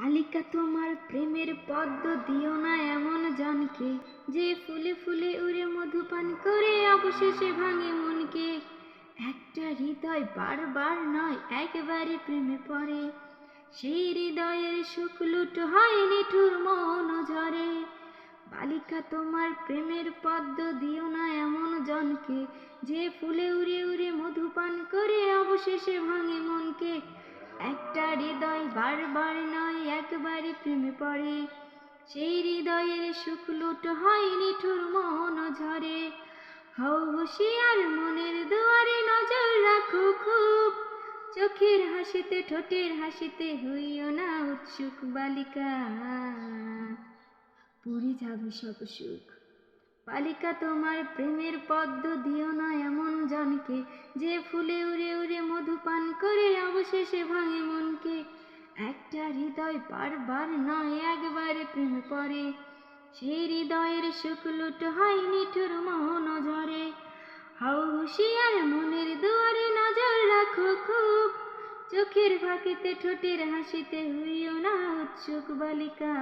বালিকা তোমার প্রেমের পদ্ম দিও না এমন জনকে, যে ফুলে ফুলে উড়ে মধু পান করে অবশেষে ভাঙে মনকে। একটা হৃদয় বারবার নয় একবারে প্রেমে পড়ে। সেই হৃদয়ের সুখ লুট হয় নিঠুর মন ঝরে। বালিকা তোমার প্রেমের পদ্ম দিও না এমন জনকে, যে ফুলে উড়ে উড়ে মধু পান করে অবশেষে ভাঙে মনকে। একটা হৃদয় বারবার নয় একবারে প্রেমে পড়ে। সেই হৃদয়ের সুখ লুট হয় নিঠুর মন ঝরে হও হুশিয়ার মনের দুয়ারে নজর রাখো খুব। চোখের হাসিতে, ঠোঁটের হাসিতে হইও না উৎসুক বালিকা। পুরি যাবে সব সুখ। বালিকা, তোমার প্রেমের পদ্ম দিও না এমন জনকে। যে ফুলে উড়ে উড়ে মধু পান করে অবশেষে ভাঙে মনকে। হৃদয় বারবার নয়, একবারে প্রেম পড়ে সেই হৃদয়ের সুখ লুট হয় নিঠুর মোহন ঝরে হও হুশিয়ার মনের দুয়ারে নজর রাখো খুব। চোখের ফাঁকিতে, ঠোঁটের হাসিতে হইও না উৎসুক বালিকা।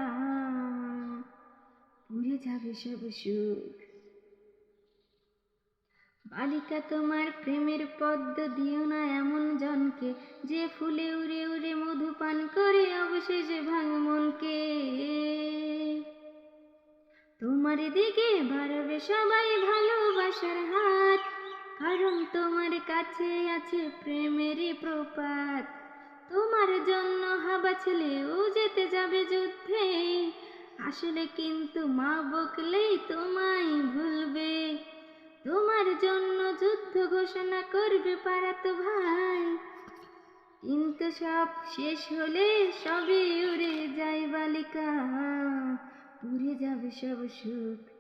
পুড়ে যাবে সব সুখ। বালিকা তোমার প্রেমের পদ্ম দিও না এমন জনকে যে ফুলে উড়ে উড়ে মধু পান করে অবশেষে ভাঙ মনকে। তোমার দিকে বাড়বে সবাই ভালোবাসার হাত, কারণ তোমার কাছে আছে প্রেমেরই প্রপাত। তোমার জন্য হাবা ছেলেও যেতে যাবে যুদ্ধে, আসলে কিন্তু মা বকলেই তোমায় ভুলবে। তোমার জন্য যুদ্ধ ঘোষণা করবে পারাত ভাই। কিন্তু সব শেষ হলে সবে উড়ে যায় বালিকা। উড়ে যাবে সব সুখ।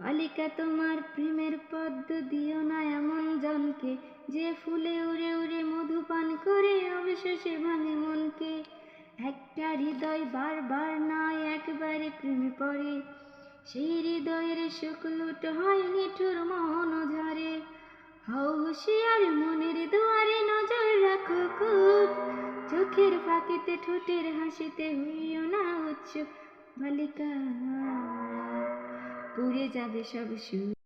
বালিকা, তোমার প্রেমের পদ্ম দিও না এমন জনকে। যে ফুলে উড়ে উড়ে মধু পান করে অবশেষে ভাঙে মনকে। একটা হৃদয় বারবার নয়, একবারে প্রেমে পড়ে। সেই হৃদয়ের সুখ লুট হয় নিঠুর মন ঝরে। হও হুশিয়ার মনের দুয়ারে নজর রাখো খুব। চোখের ফাঁকিতে, ঠোঁটের হাসিতে হইও না উৎসুক। বালিকা, পুড়ে যাবে সব সুখ।